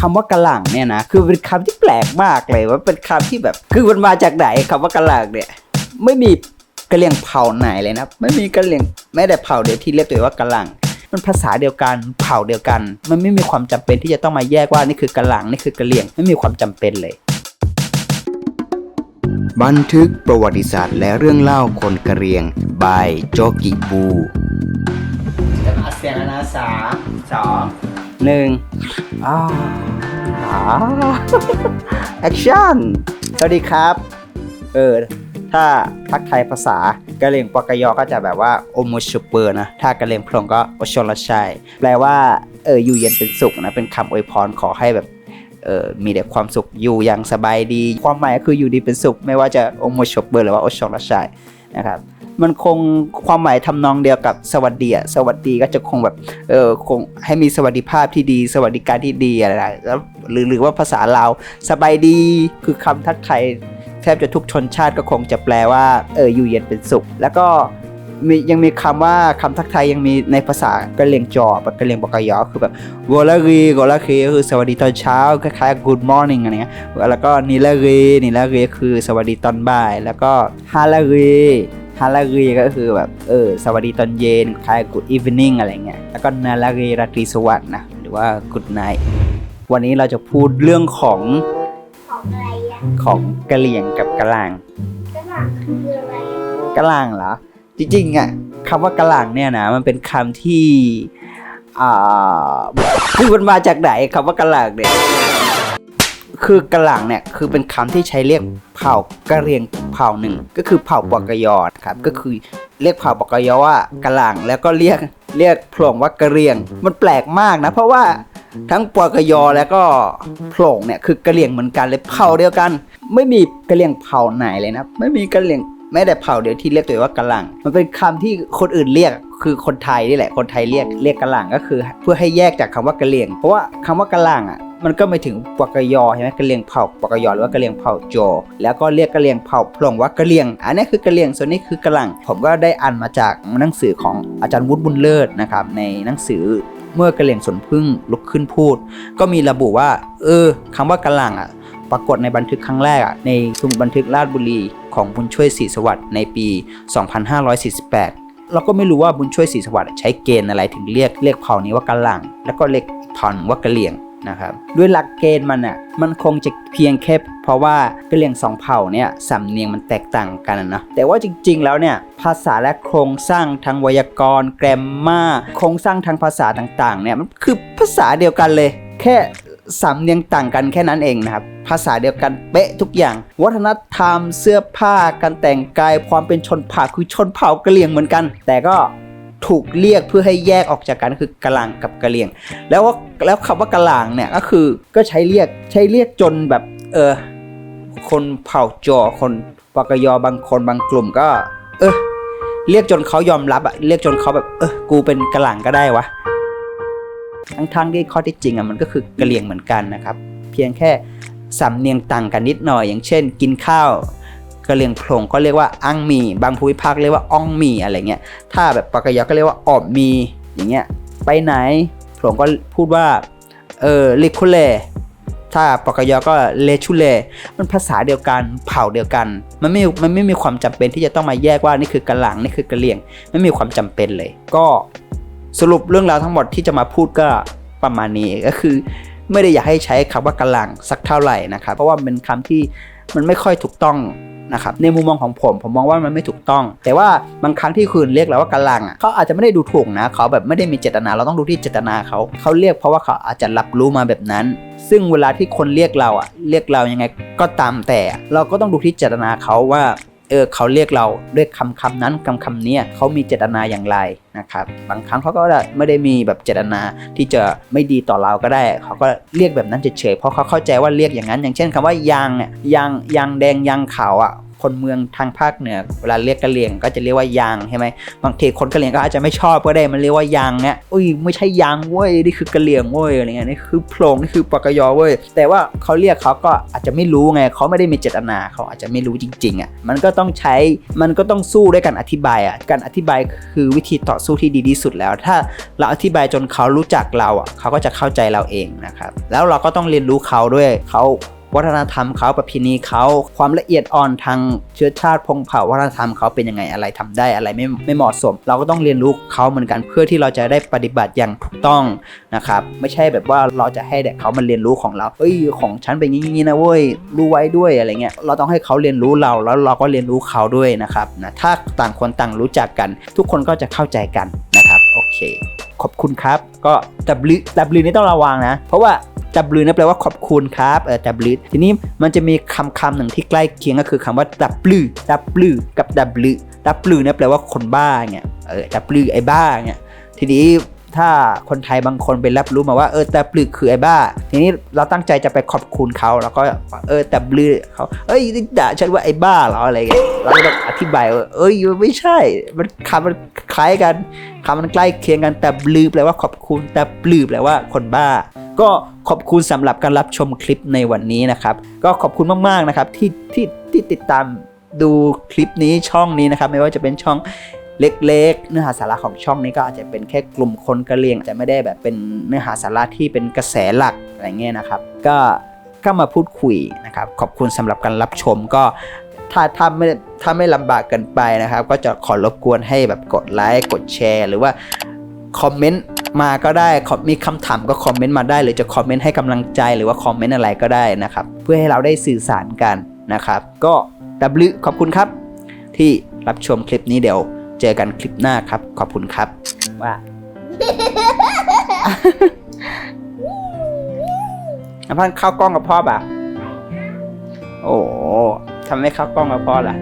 คำว่ากะหล่ำเนี่ยนะคือเป็นคำที่แปลกมากเลยว่าเป็นคำที่แบบ คือมันมาจากไหนคำว่ากะหล่ำเนี่ยไม่มีกะเหรี่ยงเผ่าไหนเลยนะไม่มีกะเหรี่ยงแม้แต่เผ่าเดียวที่เรียกตัวเองว่ากะหล่ำมันภาษาเดียวกันเผ่าเดียวกัน มันไม่มีความจำเป็นที่จะต้องมาแยกว่านี่คือกะหล่ำนี่คือกะเหรี่ยงไม่มีความจำเป็นเลย บันทึกประวัติศาสตร์และเรื่องเล่าคนกะเหรี่ยง บายโจกิบูจะมาเสียงนะสามสอง หนึ่งอ่าแอคชั่น สวัสดีครับ เออ ถ้าทักไทยภาษากะเหรี่ยงปากยอก็จะแบบว่าโอโมชูเปอร์นะ ถ้ากะเหรี่ยงพลงก็โอชนละชัยแปลว่า เออ อยู่เย็นเป็นสุขนะ เป็นคำอวยพรขอให้แบบเออมีแต่ความสุขอยู่อย่างสบายดี ความหมายก็คืออยู่ดีเป็นสุข ไม่ว่าจะโอโมชเบอร์หรือว่าโอชองรัชชัย นะครับมันคงความหมายทำนองเดียวกับสวัสดีอะสวัสดีก็จะคงแบบเออคงให้มีสวัสดิภาพที่ดี สวัสดิการที่ดีอะไรแล้วหรือหรือว่าภาษาเราสบายดีคือคำทักทายแทบจะทุกชนชาติก็คงจะแปลว่าเอออยู่เย็นเป็นสุข แล้วก็ มียังมีคำว่าคำทักทายยังมีในภาษากะเหรี่ยงจอบกะเหรี่ยงปากยอคือแบบโกลารีโกลาคีก็คือสวัสดีตอนเช้าคล้ายๆ good morning อะไรเงี้ยแล้วก็นิลารีนิลารีคือสวัสดีตอนบ่าย แล้วก็ฮาลารีฮาลารีก็คือแบบเออสวัสดีตอนเย็นคล้าย good evening อะไรเงี้ยแล้วก็นาลารีราตรีสวัสดิ์นะหรือว่า good night วันนี้เราจะพูดเรื่องของของอะไรอะของกะเหรี่ยงกับกะลางกระหล่ำคืออะไรอะกะลางเหรอ จริงๆอะคำว่ากะหลางเนี่ยนะมันเป็นคำที่อ่าคือมันมาจากไหนคำว่ากะหลางเนี่ยคือกะหลังเนี่ยคือเป็นคำที่ใช้เรียกเผ่ากะเรียงเผ่าหนึ่ง ก็คือเผ่าปากยอครับก็คือเรียกเผ่าปากยอว่ากะหลังแล้วก็เรียกเรียกโผล่งว่ากะเรียง มันแปลกมากนะ เพราะว่าทั้งปากยอแล้วก็โผล่งเนี่ยคือกะเหรี่ยงเหมือนกันเลยเผ่าเดียวกัน ไม่มีกะเหรี่ยงเผ่าไหนเลยนะ ไม่มีกะเหรี่ยง แม้แต่เผ่าเดียวที่เรียกตัวเองว่ากะหลัง มันเป็นคำที่คนอื่นเรียกคือคนไทยนี่แหละ คนไทยเรียกเรียกกะหลังก็คือ เพื่อให้แยกจากคำว่ากะเหรี่ยง เพราะว่าคำว่ากะหลังอะมันก็ไม่ถึงปากยอใช่ไหมกะเหรี่ยงเผ่าปากยอหรือว่ากะเหรี่ยงเผ่าโจ แล้วก็เรียกกะเหรี่ยงเผ่าพลงว่ากะเหรี่ยง อันนี้คือกะเหรี่ยงส่วนนี้คือกะหลัง ผมก็ได้อ่านมาจากหนังสือของอาจารย์วุฒิบุญเลิศนะครับในหนังสือเมื่อกะเหรี่ยงสนพึ่งลุกขึ้นพูด ก็มีระบุว่า เออคำว่ากะหลังอะ ปรากฏในบันทึกครั้งแรกในสมุดบันทึกราชบุรีของบุญช่วยศรีสวัสดิ์ในปี 2548 เราก็ไม่รู้ว่าบุญช่วยศรีสวัสดิ์ใช้เกณฑ์อะไรถึงเรียกเรียกเผ่านี้ว่ากะหลัง แล้วก็เรียกเผ่าว่ากะเหลี่ยงนะครับด้วยหลักเกณฑ์มันอะมันคงจะเพียงแค่เพราะว่ากะเหลี่ยงสองเผ่าเนี่ยสำเนียงมันแตกต่างกันนะแต่ว่าจริงๆแล้วเนี่ยภาษาและโครงสร้างทางไวยากรณ์แกรมมาโครงสร้างทางภาษาต่างๆเนี่ยมันคือภาษาเดียวกันเลย แค่ สำเนียงต่างกันแค่นั้นเองนะครับ ภาษาเดียวกันเป๊ะทุกอย่าง วัฒนธรรมเสื้อผ้าการแต่งกายความเป็นชนเผ่าคือชนเผ่ากะเหรี่ยงเหมือนกัน แต่ก็ถูกเรียกเพื่อให้แยกออกจากกันคือกะหลังกับกะเหรี่ยง แล้วว่าแล้วคำว่ากะหลังเนี่ยก็คือก็ใช้เรียกใช้เรียกจนแบบเออคนเผ่าจอคนปากยอบางคนบางกลุ่มก็ เออเรียกจนเขายอมรับอะเรียกจนเขาแบบเออกูเป็นกะหลังก็ได้วะ ทั้งๆที่ข้อที่จริงอะมันก็คือกะเหรี่ยงเหมือนกันนะครับ เพียงแค่สำเนียงต่างกันนิดหน่อย อย่างเช่น กินข้าวกะเหรี่ยงโผล่งก็เรียกว่าอังมีบางภูมิภาคเรียกว่าอ่องมีอะไรเงี้ยถ้าแบบปากกยอก็เรียกว่าออบมีอย่างเงี้ยไปไหนโผล่งก็พูดว่าเออลิคุเลถ้าปากยอก็เลชุเลมันภาษาเดียวกันเผ่าเดียวกัน มันไม่มันไม่มีความจำเป็นที่จะต้องมาแยกว่านี่คือกะหลังนี่คือกะเหรี่ยง ไม่มีความจำเป็นเลย ก็ สรุปเรื่องราวทั้งหมดที่จะมาพูดก็ประมาณนี้ก็คือ ไม่ได้อยากให้ใช้คำว่ากำลังสักเท่าไหร่นะครับ เพราะว่าเป็นคำที่มันไม่ค่อยถูกต้องนะครับในมุมมองของผมผมมองว่ามันไม่ถูกต้อง แต่ว่าบางครั้งที่คุณเรียกเราว่ากำลังอะเขาอาจจะไม่ได้ดูถูกนะเขาแบบไม่ได้มีเจตนาเราต้องดูที่เจตนาเขาเขาเรียกเพราะว่าเขาอาจจะรับรู้มาแบบนั้น ซึ่งเวลาที่คนเรียกเราอะเรียกเรายังไงก็ตามแต่ เราก็ต้องดูที่เจตนาเขาว่า เออเขาเรียกเราด้วยคำคำนั้นคำคำนี้เขามีเจตนาอย่างไรนะครับบางครั้งเขาก็ไม่ได้มีแบบเจตนาที่จะไม่ดีต่อเราก็ได้ เขาก็เรียกแบบนั้นเฉยๆเพราะเขาเข้าใจว่าเรียกอย่างนั้น อย่างเช่นคำว่ายางเนี่ยยางยางแดงยางขาวอะ คนเมืองทางภาคเหนือเวลาเรียกกะเหรี่ยงก็จะเรียกว่ายางใช่ไหมบางทีคนกะเหรี่ยงก็อาจจะไม่ชอบก็ได้มันเรียกว่ายางเนี่ยอุ้ยไม่ใช่ยางเว้ยนี่คือกะเหรี่ยงเว้ยอะไรเงี้ยนี่คือโพรงนี่คือปากกยอเว้ยแต่ว่าเขาเรียกเขาก็อาจจะไม่รู้ไงเขาไม่ได้มีเจตนาเขาอาจจะไม่รู้จริงๆอะมันก็ต้องใช้มันก็ต้องสู้ด้วยการอธิบายอะการอธิบายคือวิธีต่อสู้ที่ดีที่สุดแล้ว ถ้าเราอธิบายจนเขารู้จักเราอะเขาก็จะเข้าใจเราเองนะครับแล้วเราก็ต้องเรียนรู้เขาด้วยเขา วัฒนธรรมเขาประเพณีเขาความละเอียดอ่อนทางเชื้อชาติพงเผ่าวัฒนธรรมเขาเป็นยังไงอะไรทำได้อะไรไม่ไม่เหมาะสม เราก็ต้องเรียนรู้เขาเหมือนกันเพื่อที่เราจะได้ปฏิบัติอย่างถูกต้องนะครับไม่ใช่แบบว่าเราจะให้เด็กเขามาเรียนรู้ของเราเอ้ยของฉันเป็นอย่างนี้นะเว้ยรู้ไว้ด้วยอะไรเงี้ยเราต้องให้เขาเรียนรู้เราแล้วเราก็เรียนรู้เขาด้วยนะครับนะถ้าต่างคนต่างรู้จักกัน ทุกคนก็จะเข้าใจกันนะครับโอเคขอบคุณครับ ก็ W W นี่ต้องระวังนะ เพราะว่า W นี่แปลว่าขอบคุณครับเออ W ทีนี้มันจะมีคำคำหนึ่งที่ใกล้เคียงก็คือคำว่า W W กับ W W เนี่ยแปลว่าคนบ้าเนี่ยเออ W ไอ้บ้าเนี่ยทีนี้ถ้าคนไทยบางคนไปรับรู้มาว่าเออ W คือไอ้บ้า ทีนี้เราตั้งใจจะไปขอบคุณเขาแล้วก็เออ W เขาเอ้ยด่าฉันว่าไอ้บ้าเหรออะไรเงี้ยเราก็ต้องอธิบายว่าเอ้ยไม่ใช่ มันคำมันคล้ายกันคำมันใกล้เคียงกันแต่บลือแปลว่าขอบคุณแต่บลือแปลว่าคนบ้า ก็ขอบคุณสำหรับการรับชมคลิปในวันนี้นะครับ ก็ขอบคุณมากๆนะครับที่ที่ที่ติดตามดูคลิปนี้ช่องนี้นะครับ ไม่ว่าจะเป็นช่องเล็กๆ เนื้อหาสาระของช่องนี้ก็อาจจะเป็นแค่กลุ่มคนกระเหรี่ยงอาจจะไม่ได้แบบเป็นเนื้อหาสาระที่เป็นกระแสหลักอะไรเงี้ยนะครับ ก็ก็มาพูดคุยนะครับ ขอบคุณสำหรับการรับชมก็ถ้าถ้าไม่ถ้าไม่ลำบากเกินไปนะครับ ก็จะขอรบกวนให้แบบกดไลค์กดแชร์ หรือว่าคอมเมนต์ มาก็ได้ขอมีคำถามก็คอมเมนต์มาได้หรือจะคอมเมนต์ให้กำลังใจหรือว่าคอมเมนต์อะไรก็ได้นะครับ เพื่อให้เราได้สื่อสารกันนะครับ ก็ดับลิขอบคุณครับ ที่รับชมคลิปนี้เดี๋ยว เจอกันคลิปหน้าครับ ขอบคุณครับว่าอภันเข้ากล้องกับพ่อป่ะ โอ้โหทำไมเข้ากล้องกับพ่อล่ะ